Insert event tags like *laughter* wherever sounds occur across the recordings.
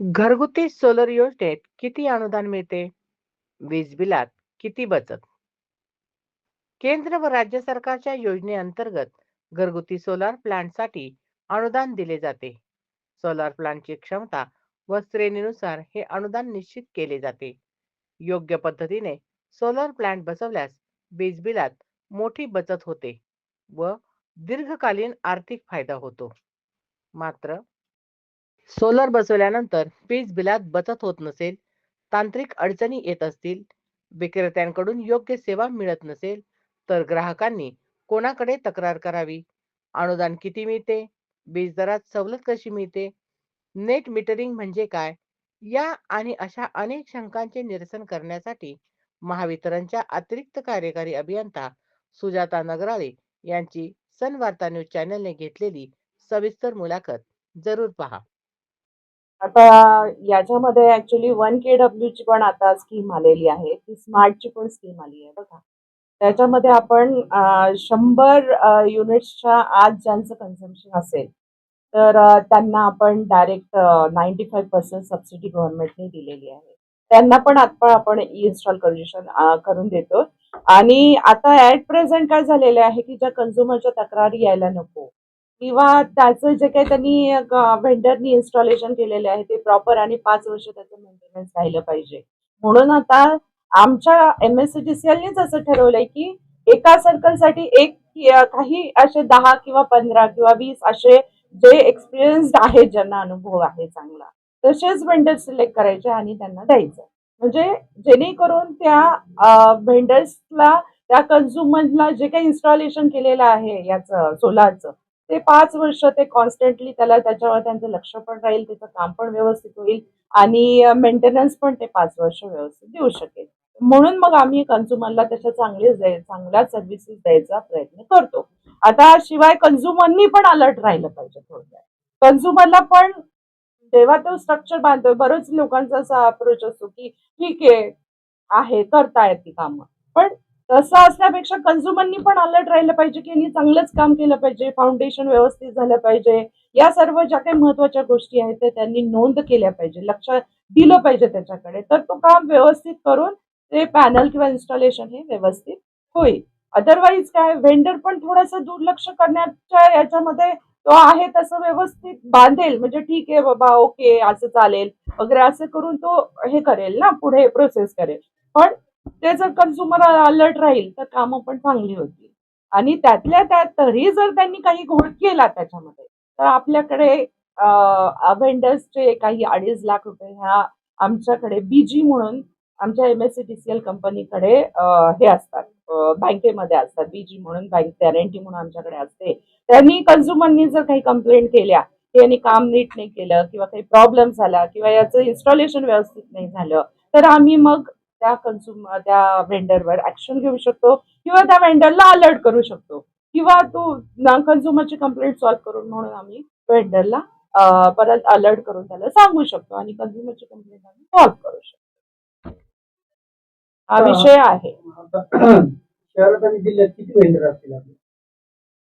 घरगुती सोलर योजनेत किती अनुदान मिळते? वीज बिलात किती बचत? केंद्र व राज्य सरकारच्या योजनेअंतर्गत घरगुती सोलार प्लांटसाठी अनुदान दिले जाते. सोलार प्लांटची क्षमता व श्रेणीनुसार हे अनुदान निश्चित केले जाते. योग्य पद्धतीने सोलर प्लांट बसवल्यास वीज बिलात मोठी बचत होते व दीर्घकालीन आर्थिक फायदा होतो. मात्र सोलर बसवल्यानंतर वीज बिलात बचत होत नसेल, तांत्रिक अडचणी येत असतील, विक्रेत्यांकडून योग्य सेवा मिळत नसेल, तर ग्राहकांनी कोणाकडे तक्रार करावी? अनुदान किती मिळते? वीज दरात सवलत कशी मिळते? नेट मीटरिंग म्हणजे काय? या आणि अशा अनेक शंकांचे निरसन करण्यासाठी महावितरणच्या अतिरिक्त कार्यकारी अभियंता सुजाता नगराळे यांची सनवार्ता न्यूज चॅनलने घेतलेली सविस्तर मुलाखत जरूर पहा. आता याच्यामध्ये ऍक्च्युली वन के डब्ल्यू ची पण आता स्कीम आलेली आहे. ती स्मार्टची पण स्कीम आली आहे बघा. त्याच्यामध्ये आपण शंभर युनिट्सच्या आज ज्यांचं कन्झम्पशन असेल तर त्यांना आपण direct ninety five percent subsidy गव्हर्नमेंटने दिलेली आहे. त्यांना पण आता आपण इन्स्टॉल करून करून देतो. आणि आता ऍट प्रेझेंट काय झालेलं आहे की ज्या कन्झ्युमरच्या तक्रारी यायला नको किंवा त्याचं जे काही त्यांनी व्हेंडरनी इन्स्टॉलेशन केलेले आहे ते प्रॉपर आणि पाच वर्ष त्याचं मेंटेनन्स राहिलं पाहिजे. म्हणून आता आमच्या M S C T C एलनेच असं ठरवलंय की एका सर्कलसाठी एक काही असे दहा किंवा पंधरा किंवा वीस असे जे एक्सपिरियन्स्ड आहेत ज्यांना अनुभव आहे चांगला तसेच व्हेंडर सिलेक्ट करायचे आणि त्यांना द्यायचं. म्हणजे जेणेकरून त्या व्हेंडर्सला त्या कन्झ्युमरला जे काही इन्स्टॉलेशन केलेलं आहे याचं सोलारचं ते पाच वर्ष ते कॉन्स्टंटली त्याला त्याच्यावर त्यांचं लक्ष पण राहील त्याचं काम पण व्यवस्थित होईल आणि मेंटेनन्स पण ते पाच वर्ष व्यवस्थित देऊ शकेल. म्हणून मग आम्ही कन्झ्युमरला त्याच्या चांगले चांगल्या सर्व्हिसेस द्यायचा प्रयत्न करतो. आता शिवाय कन्झ्युमरनी पण अलर्ट राहिलं पाहिजे थोडक्यात. कन्झ्युमरला पण जेव्हा तो स्ट्रक्चर बांधतोय बरंच लोकांचा असा अप्रोच असतो की ठीक आहे आहे करतायत ती कामं. पण तसं असण्यापेक्षा कन्झ्युमरनी पण अलर्ट राहिलं पाहिजे की यांनी चांगलंच काम केलं पाहिजे फाउंडेशन व्यवस्थित झालं पाहिजे. या सर्व ज्या काही महत्त्वाच्या गोष्टी आहेत त्या त्यांनी नोंद केल्या पाहिजे लक्ष दिलं पाहिजे त्याच्याकडे. तर तो काम व्यवस्थित करून ते पॅनल किंवा इन्स्टॉलेशन हे व्यवस्थित होईल. अदरवाईज काय व्हेंडर पण थोडंसं दुर्लक्ष करण्याच्या याच्यामध्ये तो आहे तसं व्यवस्थित बांधेल. म्हणजे ठीक आहे बाबा ओके असं चालेल. वगैरे असं करून तो हे करेल ना पुढे प्रोसेस करेल. पण ते जर कन्झ्युमर अलर्ट राहील तर कामं पण चांगली होतील. आणि त्यातल्या त्यात तरी जर त्यांनी काही घोळ केला त्याच्यामध्ये तर आपल्याकडे व्हेंडर्सचे काही अडीच लाख रुपये ह्या आमच्याकडे बीजी म्हणून आमच्या M S C T C L कंपनीकडे हे असतात. बँकेमध्ये असतात. बीजी म्हणून बँक गॅरंटी म्हणून आमच्याकडे असते. त्यांनी कन्झ्युमरनी जर काही कंप्लेंट केल्या की यांनी काम नीट नाही केलं किंवा काही प्रॉब्लेम झाला किंवा याचं इन्स्टॉलेशन व्यवस्थित नाही झालं तर आम्ही मग त्या कन्झ्युमर त्या व्हेंडरवर ऍक्शन घेऊ शकतो किंवा त्या व्हेंडरला अलर्ट करू शकतो. किंवा तो कन्झ्युमरची कंप्लेंट सॉल्व्ह करून म्हणून आम्ही व्हेंडरला परत अलर्ट करून त्याला सांगू शकतो आणि कन्झ्युमरची कंप्लेंट आम्ही सॉल्व्ह करू शकतो. हा विषय आहे. *clears throat* शहरात आणि जिल्ह्यात किती वेंडर असतील आपले?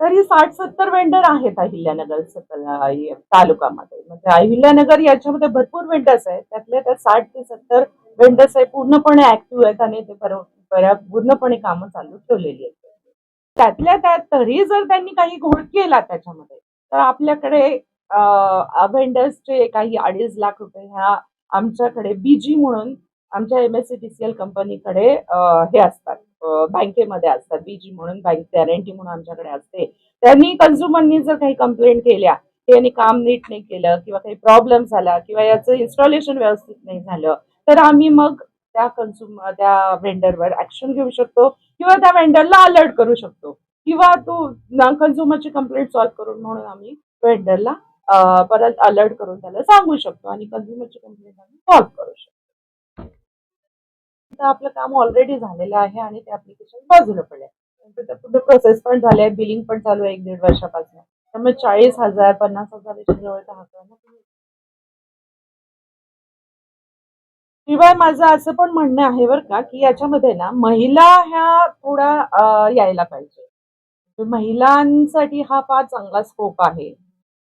तरी साठ सत्तर वेंडर आहेत अहिल्यानगर तालुक्यामध्ये म्हणजे अहिल्यानगर याच्यामध्ये भरपूर वेंडर्स आहेत. त्यातल्या त्यात साठ ते सत्तर वेंडर्स आहे पूर्णपणे ऍक्टिव्ह आहेत आणि ते बऱ्या पूर्णपणे कामं चालू ठेवलेली आहेत. त्यातल्या त्यात तरी जर त्यांनी काही घोळ केला त्याच्यामध्ये तर आपल्याकडे व्हेंडर्सचे काही अडीच लाख रुपये ह्या आमच्याकडे बीजी म्हणून आमच्या M S C C L कंपनीकडे हे असतात. बँकेमध्ये असतात. बीजी म्हणून बँक गॅरंटी म्हणून आमच्याकडे असते. त्यांनी कन्झ्युमरनी जर काही कंप्लेंट केल्या की यांनी काम नीट नाही केलं किंवा काही प्रॉब्लेम झाला किंवा याचं इन्स्टॉलेशन व्यवस्थित नाही झालं तर आम्ही मग त्या कन्झ्युम त्या व्हेंडरवर ऍक्शन घेऊ शकतो किंवा त्या व्हेंडरला अलर्ट करू शकतो. किंवा तो कन्झ्युमरची कंप्लेंट सॉल्व्ह करून म्हणून आम्ही व्हेंडरला परत अलर्ट करून त्याला सांगू शकतो आणि कन्झ्युमरची कंप्लेंट आम्ही सॉल्व्ह करू शकतो. आपलं काम ऑलरेडी झालेलं आहे आणि ते ऍप्लिकेशन बाजूला पडले प्रोसेस पण झाले आहे बिलिंग पण चालू आहे एक दीड वर्षापासून. त्यामुळे चाळीस हजार पन्नास हजार जवळचा आकडा शिवाय माझं असं पण म्हणणं आहे बरं का की याच्यामध्ये ना महिला ह्या थोडा यायला पाहिजे महिलांसाठी हा फार चांगला स्कोप आहे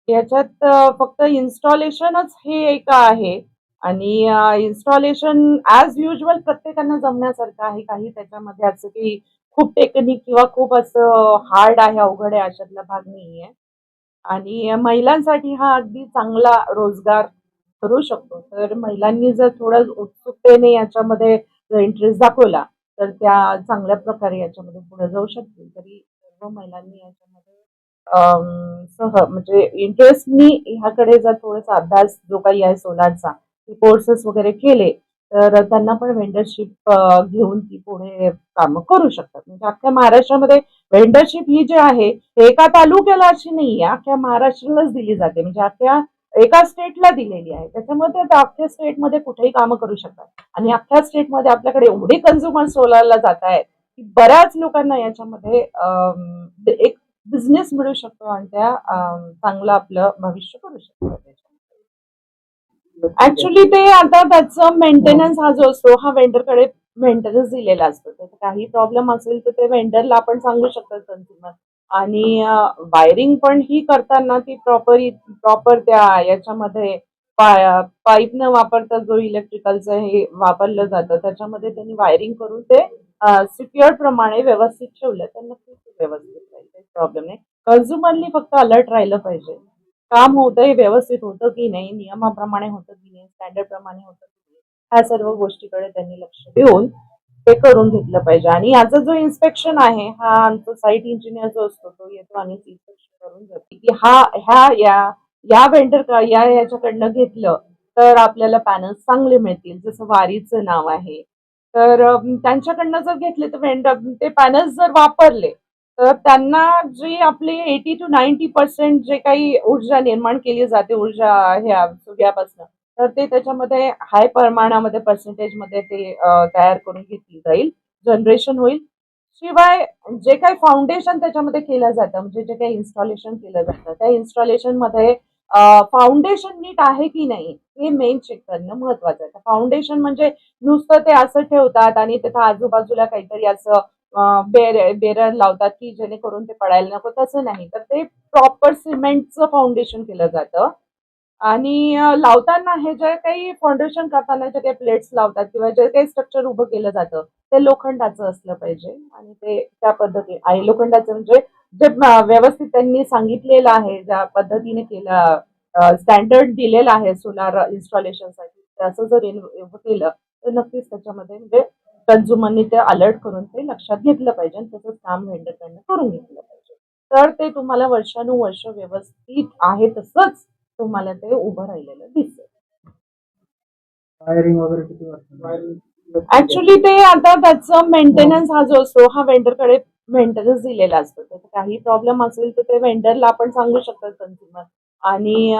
याच्यात फक्त इन्स्टॉलेशनच हे एक आहे आणि इन्स्टॉलेशन ॲज युजल प्रत्येकांना जमण्यासारखं आहे. काही त्याच्यामध्ये असं की खूप टेक्निक किंवा खूप असं हार्ड आहे, अवघड आहे अशातला भाग नाहीये. आणि महिलांसाठी हा अगदी चांगला रोजगार ठरू शकतो. तर महिलांनी जर थोडं उत्सुकतेने याच्यामध्ये जर इंटरेस्ट दाखवला, तर त्या चांगल्या प्रकारे याच्यामध्ये पुढे जाऊ शकतील. तरी सर्व महिलांनी याच्यामध्ये सह म्हणजे इंटरेस्टनी ह्याकडे जर थोडासा अभ्यास जो काही आहे सोलारचा, कोर्सेस वगैरे केले, तर त्यांना पण व्हेंडरशिप घेऊन ती पुढे कामं करू शकतात. म्हणजे अख्ख्या महाराष्ट्रामध्ये व्हेंडरशिप ही जी आहे, हे एका तालुक्याला अशी नाहीये, अख्ख्या महाराष्ट्रालाच दिली जाते. म्हणजे अख्ख्या एका स्टेटला दिलेली आहे. त्याच्यामुळे ते अख्ख्या स्टेटमध्ये कुठेही कामं करू शकतात. आणि अख्ख्या स्टेटमध्ये आपल्याकडे एवढे कन्झ्युमर सोलारला जात आहेत, की बऱ्याच लोकांना याच्यामध्ये एक बिझनेस मिळू शकतो आणि त्या चांगलं आपलं भविष्य करू शकतो त्याच्यामध्ये. ऍक्च्युली ते आता त्याचं मेंटेनन्स हा जो असतो हा वेंडरकडे मेंटेनन्स दिलेला असतो त्याचा काही प्रॉब्लेम असेल तर ते वेंडरला आपण सांगू शकतात कन्झ्युमर आणि वायरिंग पण ही करताना ती प्रॉपर प्रॉपर त्या याच्यामध्ये पाईप न वापरता जो इलेक्ट्रिकलचं हे वापरलं जातं त्याच्यामध्ये त्यांनी वायरिंग करून ते सिक्युअर प्रमाणे व्यवस्थित ठेवलं. तर नक्कीच व्यवस्थित राहील काही प्रॉब्लेम नाही. कन्झ्युमरनी फक्त अलर्ट राहिलं पाहिजे. काम होतं हे व्यवस्थित होतं की नाही नियमाप्रमाणे होतं की नाही स्टँडर्ड प्रमाणे होतं की नाही ह्या सर्व गोष्टीकडे त्यांनी लक्ष देऊन ते करून घेतलं पाहिजे. आणि याचा जो इन्स्पेक्शन आहे हा आमचा साईट इंजिनियर जो असतो तो येतो आणि इन्स्पेक्शन करून जातो की हा ह्या या या वेंडर या याच्याकडनं घेतलं तर आपल्याला पॅनल्स चांगले मिळतील. जसं वारीचं नाव आहे. तर त्यांच्याकडनं जर घेतले तर वेंडर ते पॅनल्स जर वापरले तर त्यांना जी आपली एटी टू नाईन्टी पर्सेंट जे काही ऊर्जा निर्माण केली जाते ऊर्जा ह्या सूर्यापासून तर ते त्याच्यामध्ये हाय प्रमाणामध्ये पर्सेंटेजमध्ये ते तयार करून घेतली जाईल. जनरेशन होईल. शिवाय जे काही फाउंडेशन त्याच्यामध्ये केलं जातं म्हणजे जे काही इन्स्टॉलेशन केलं जातं त्या इन्स्टॉलेशनमध्ये फाउंडेशन नीट आहे की नाही हे मेन चेक करणं महत्वाचं आहे. फाउंडेशन म्हणजे नुसतं ते असं ठेवतात आणि त्याच्या आजूबाजूला काहीतरी असं बेर बेरर लावतात की जेणेकरून ते पडायला नको. तसं नाही. तर ते प्रॉपर सिमेंटचं फाउंडेशन केलं जातं. आणि लावताना हे जे काही फाउंडेशन करताना जे काही प्लेट्स लावतात किंवा जे काही स्ट्रक्चर उभं केलं जातं ते लोखंडाचं असलं पाहिजे. आणि ते त्या पद्धतीने आणि लोखंडाचं म्हणजे जे व्यवस्थित त्यांनी सांगितलेलं आहे ज्या पद्धतीने केलं स्टँडर्ड दिलेलं आहे सोलार इन्स्टॉलेशनसाठी त्याचं जर उभं केलं तर नक्कीच त्याच्यामध्ये म्हणजे कन्झ्युमरनी ते अलर्ट करून ते लक्षात घेतलं पाहिजे आणि त्याचं काम व्हेंडरकडनं करून घेतलं पाहिजे. तर ते तुम्हाला वर्षानुवर्ष व्यवस्थित आहे तसंच तुम्हाला ते उभं राहिलेलं दिसेल. वायरिंग वगैरे किती वर्ष वायरिंग ऍक्च्युली ते आता त्याचं मेंटेनन्स हा जो असतो हा वेंडरकडे मेंटेनन्स दिलेला असतो. त्याचा काही प्रॉब्लेम असेल तर ते वेंडरला आपण सांगू शकतात कन्झ्युमर आणि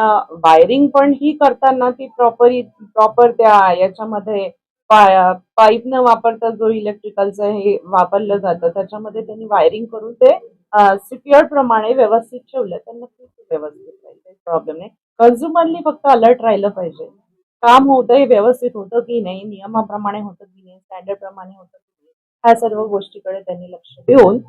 वायरिंग पण ही करताना ती प्रॉपर प्रॉपर त्या याच्यामध्ये पाईप न वापरता जो इलेक्ट्रिकलचं हे वापरलं जातं. त्याच्यामध्ये त्यांनी वायरिंग करून ते सिक्युअर प्रमाणे व्यवस्थित ठेवलं तर नक्कीच व्यवस्थित राहील. प्रॉब्लेम नाही. कन्झ्युमरनी फक्त अलर्ट राहिलं पाहिजे. काम होतंय व्यवस्थित होतं की नाही नियमाप्रमाणे होतं की नाही स्टँडर्ड प्रमाणे होतं की नाही ह्या सर्व गोष्टीकडे त्यांनी लक्ष देऊन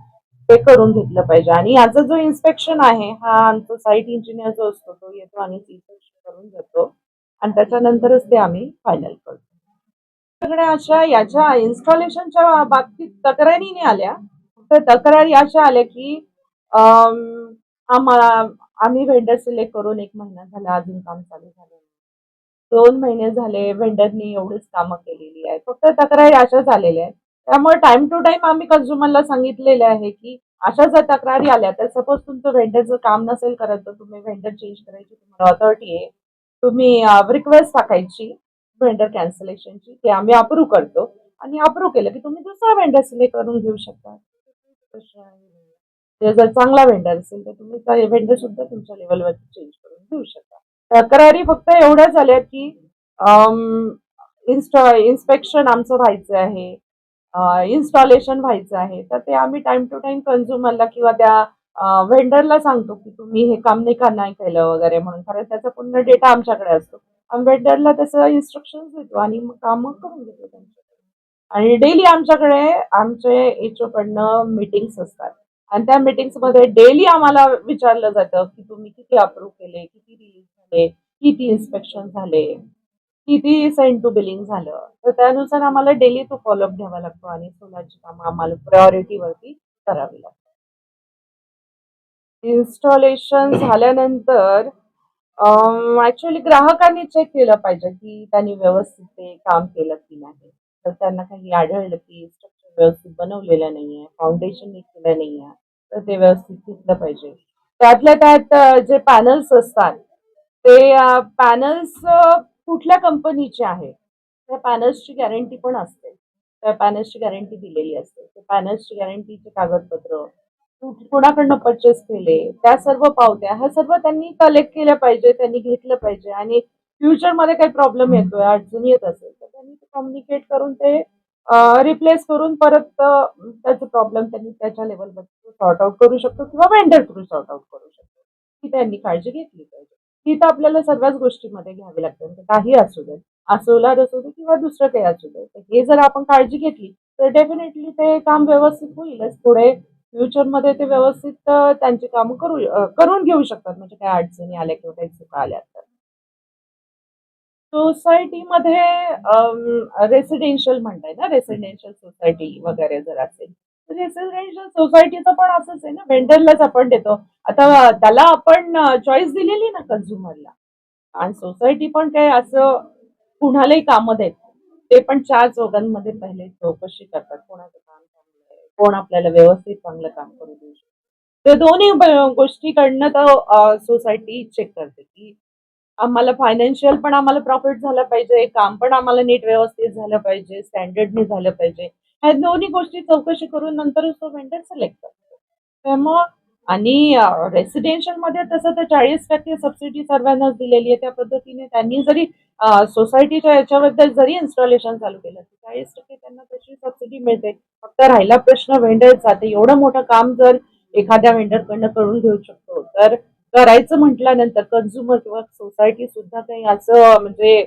ते करून घेतलं पाहिजे. आणि याचा जो इन्स्पेक्शन आहे हा आमचा साईट इंजिनियर जो असतो तो येतो आणि इन्स्पेक्शन करून जातो आणि त्याच्यानंतरच ते आम्ही फायनल करतो. सगळ्या अशा याच्या इन्स्टॉलेशनच्या बाबतीत तक्रारी आल्या. तर तक्रारी अशा आल्या की आम्हाला आम्ही व्हेंडर सिलेक्ट करून एक महिना झाला अजून काम चालू झालं दोन महिने झाले व्हेंडरनी एवढीच कामं केलेली आहेत. फक्त तक्रारी अशा झालेल्या आहेत. त्यामुळे टाइम टू टाइम आम्ही कन्झ्युमरला सांगितलेलं आहे की अशा जर तक्रारी आल्या तर सपोज तुमचं व्हेंडरचं काम नसेल करत तर तुम्ही व्हेंडर चेंज करायची तुम्हाला ऑथॉरिटी आहे. तुम्ही रिक्वेस्ट टाकायची व्हेंडर कॅन्सलेशनची ते आम्ही अप्रूव्ह करतो. आणि अप्रूव्ह केलं की तुम्ही दुसरा व्हेंडर सिलेक्ट करून घेऊ शकता. ते जर चांगला व्हेंडर असेल तर तुम्ही व्हेंडर सुद्धा तुमच्या लेवलवरती चेंज करून घेऊ शकता. तक्रारी फक्त एवढ्या झाल्या की इन्स्टॉ इन्स्पेक्शन आमचं व्हायचं आहे इन्स्टॉलेशन व्हायचं आहे. तर ते आम्ही टाइम टू टाइम कन्झ्युमरला किंवा त्या व्हेंडरला सांगतो की तुम्ही हे काम नाही का नाही केलं वगैरे म्हणून. कारण त्याचा पूर्ण डेटा आमच्याकडे असतो. आम्ही व्हेंडरला त्याचं इन्स्ट्रक्शन देतो आणि मग कामं करून घेतो त्यांच्याकडे. आणि डेली आमच्याकडे आमचे एचओ कडनं मीटिंग्स असतात. आणि त्या meetings मध्ये डेली आम्हाला विचारलं जातं की तुम्ही किती अप्रूव्ह केले किती रिलीज झाले किती इन्स्पेक्शन झाले किती सेंड टू बिलिंग झालं. तर त्यानुसार आम्हाला डेली तो फॉलोअप घ्यावा लागतो आणि सोलारची कामं आम्हाला प्रायोरिटी वरती करावी लागतात. इन्स्टॉलेशन झाल्यानंतर ऍक्च्युअली ग्राहकांनी चेक केलं पाहिजे की त्यांनी व्यवस्थित ते काम केलं की नाही. तर त्यांना काही आढळलं की व्यवस्थित बनवलेलं नाहीये फाउंडेशन नीट केलं नाहीये तर ते व्यवस्थित घेतलं पाहिजे. त्यातल्या त्यात जे पॅनल्स असतात ते पॅनल्स कुठल्या कंपनीचे आहेत? त्या पॅनल्सची गॅरंटी पण असते. त्या पॅनल्सची गॅरंटी दिलेली असते. त्या पॅनल्सची गॅरंटीचे कागदपत्र कुणाकडनं परचेस केले त्या सर्व पावत्या ह्या सर्व त्यांनी कलेक्ट केल्या पाहिजे त्यांनी घेतलं पाहिजे. आणि फ्युचरमध्ये काही प्रॉब्लेम येतोय अडचणी येत असेल तर त्यांनी कम्युनिकेट करून ते रिप्लेस करून परत त्याचे प्रॉब्लेम त्यांनी त्याच्या लेवलमध्ये सॉर्ट आउट करू शकतो किंवा वेंडर थ्रू सॉर्ट आउट करू शकतो. ही त्यांनी काळजी घेतली पाहिजे. ती तर आपल्याला सर्वच गोष्टीमध्ये घ्यावी लागते. म्हणजे काही असू दे सोलार असू दे किंवा दुसरं काही असू दे. तर हे जर आपण काळजी घेतली तर डेफिनेटली ते काम व्यवस्थित होईलच पुढे फ्युचरमध्ये ते व्यवस्थित त्यांचे त्यांची कामं करू करून घेऊ शकतात. म्हणजे काही अडचणी आल्या किंवा काही चुका आल्या तर. सोसायटीमध्ये रेसिडेन्शियल म्हणताय ना रेसिडेन्शियल सोसायटी वगैरे जर असेल तर रेसिडेन्शियल सोसायटीचं पण असंच आहे ना वेंडरलाच आपण देतो. आता त्याला आपण चॉईस दिलेली ना कन्झ्युमरला आणि सोसायटी पण काय असं कुणालाही कामं देत नाही. ते पण चार चौघांमध्ये पहिले चौकशी करतात. कोणाचं काम चांगलं आहे कोण आपल्याला व्यवस्थित चांगलं काम करू देऊ शकतो. ते दोन्ही गोष्टीकडनं तर सोसायटी चेक करते की आम्हाला फायनान्शियल पण आम्हाला प्रॉफिट झालं पाहिजे काम पण आम्हाला नीट व्यवस्थित झालं पाहिजे स्टँडर्डने झालं पाहिजे. ह्या दोन्ही गोष्टी चौकशी करून नंतरच तो वेंडर सिलेक्ट करतो. त्यामुळं आणि रेसिडेन्शियलमध्ये तसं तर चाळीस टक्के सबसिडी सर्वांनाच दिलेली आहे. त्या पद्धतीने त्यांनी जरी सोसायटीच्या याच्याबद्दल जरी इन्स्टॉलेशन चालू केलं तर चाळीस टक्के त्यांना तशी सबसिडी मिळते. फक्त राहिला प्रश्न वेंडरचा ते एवढं मोठं काम जर एखाद्या वेंडरकडनं करून घेऊ शकतो तर करायचं म्हटल्यानंतर कन्झ्युमर किंवा सोसायटी सुद्धा काही असं म्हणजे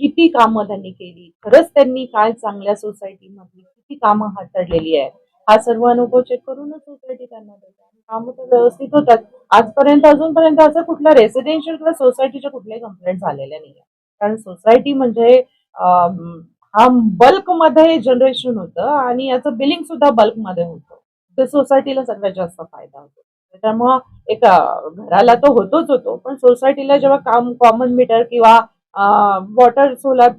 किती कामं त्यांनी केली? खरंच त्यांनी काय चांगल्या सोसायटीमधली किती कामं हाताळलेली आहे हा सर्व अनुभव चेक करूनच सोसायटी त्यांना देते कामं तर व्यवस्थित होतात. आजपर्यंत अजूनपर्यंत असं कुठल्या रेसिडेन्शियल किंवा सोसायटीच्या कुठल्याही कंप्लेंट झालेल्या नाही कारण सोसायटी म्हणजे हा बल्कमध्ये जनरेशन होतं आणि याचं बिलिंग सुद्धा बल्कमध्ये होतं ते सोसायटीला सगळ्यात जास्त फायदा होतो. त्याच्यामुळं एक घराला तो होतोच होतो पण सोसायटीला जेव्हा काम कॉमन मीटर किंवा वॉटर सोलार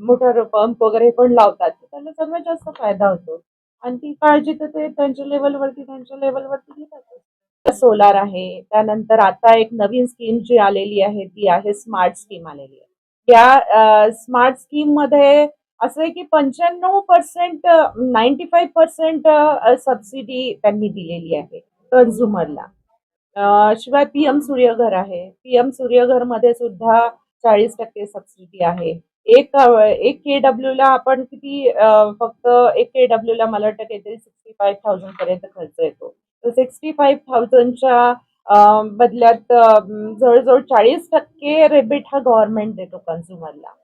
मोटर पंप वगैरे पण लावतात त्यांना सर्वात जास्त फायदा होतो. आणि ती काळजी तर ते त्यांच्या लेवलवरती त्यांच्या लेवलवरती घेतात. सोलार आहे त्यानंतर आता एक नवीन स्कीम जी आलेली आहे ती आहे स्मार्ट स्कीम आलेली आहे. या स्मार्ट स्कीममध्ये असं आहे की पंच्याण्णव percent ninety five percent subsidy त्यांनी दिलेली आहे. कन्झ्युमरला. शिवाय शिवाय पीएम सूर्यघर आहे. पीएम एम सूर्यघरमध्ये सुद्धा चाळीस टक्के सबसिडी आहे. एक एक के डब्ल्यू ला आपण किती फक्त एक के डब्ल्यूला मला वाटतं काहीतरी सिक्स्टी फाईव्ह थाउजंड पर्यंत खर्च येतो. तर सिक्स्टी फाईव्ह थाउजंडच्या बदल्यात जवळजवळ चाळीस टक्के रेबिट हा गव्हर्नमेंट देतो कन्झ्युमरला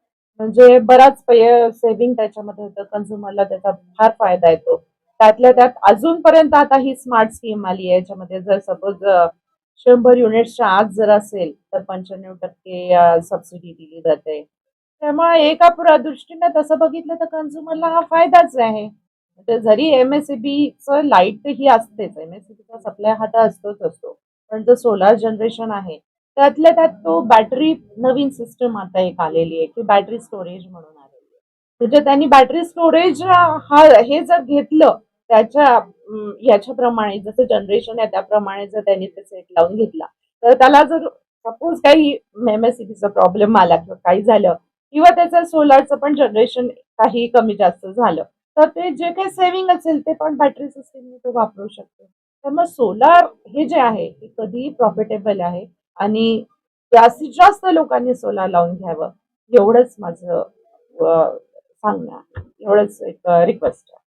म्हणजे बराच सेव्हिंग त्याच्यामध्ये होतं. कन्झ्युमरला त्याचा फार फायदा येतो. त्यातल्या त्यात अजूनपर्यंत आता ही स्मार्ट स्कीम आली आहे याच्यामध्ये जर सपोज शंभर युनिट्सच्या आत जर असेल तर पंच्याण्णव टक्के सबसिडी दिली जाते. त्यामुळे एका पुरा दृष्टीने तसं बघितलं तर कन्झ्युमरला हा फायदाच आहे. तर जरी एम एस च लाइट ही असतेच एम एस चा सप्लाय हा तर असतोच असतो पण जो सोलार जनरेशन आहे त्यातल्या त्यात तो बॅटरी नवीन सिस्टम आता एक आलेली आहे की बॅटरी स्टोरेज म्हणून आलेली आहे. म्हणजे त्यांनी बॅटरी स्टोरेज हा हे जर घेतलं त्याच्या याच्याप्रमाणे जसं जनरेशन आहे त्याप्रमाणे जर त्यांनी ते सेट लावून घेतला तर त्याला जर सपोज काही मेमेसिटीचा प्रॉब्लेम आला किंवा काही झालं किंवा त्याचं सोलारचं पण जनरेशन काही कमी जास्त झालं तर ते जे काही सेव्हिंग असेल ते पण बॅटरी सिस्टीमने तो वापरू शकतो. तर मग सोलार हे जे आहे ते कधीही प्रॉफिटेबल आहे आणि जास्तीत जास्त लोकांनी सोलार लावून घ्यावं एवढंच माझं सांगणं आहे. एवढंच एक रिक्वेस्ट आहे.